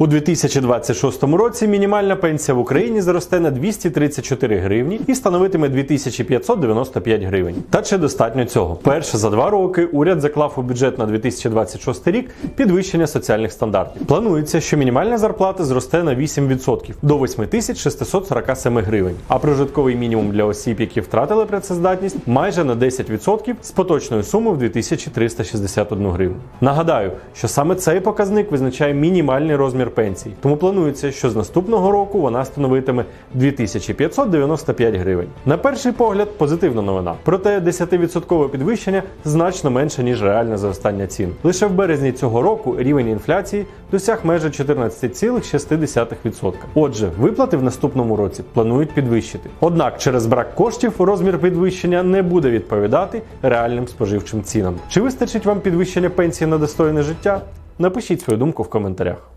У 2026 році мінімальна пенсія в Україні зросте на 234 гривні і становитиме 2595 гривень. Та чи достатньо цього? Перше за два роки уряд заклав у бюджет на 2026 рік підвищення соціальних стандартів. Планується, що мінімальна зарплата зросте на 8% до 8647 гривень, а прожитковий мінімум для осіб, які втратили працездатність, майже на 10% з поточною сумою в 2361 гривню. Нагадаю, що саме цей показник визначає мінімальний розмір пенсії, тому планується, що з наступного року вона становитиме 2595 гривень. На перший погляд, позитивна новина. Проте 10% підвищення значно менше ніж реальне зростання цін. Лише в березні цього року рівень інфляції досяг майже 14,6%. Отже, виплати в наступному році планують підвищити. Однак через брак коштів розмір підвищення не буде відповідати реальним споживчим цінам. Чи вистачить вам підвищення пенсії на достойне життя? Напишіть свою думку в коментарях.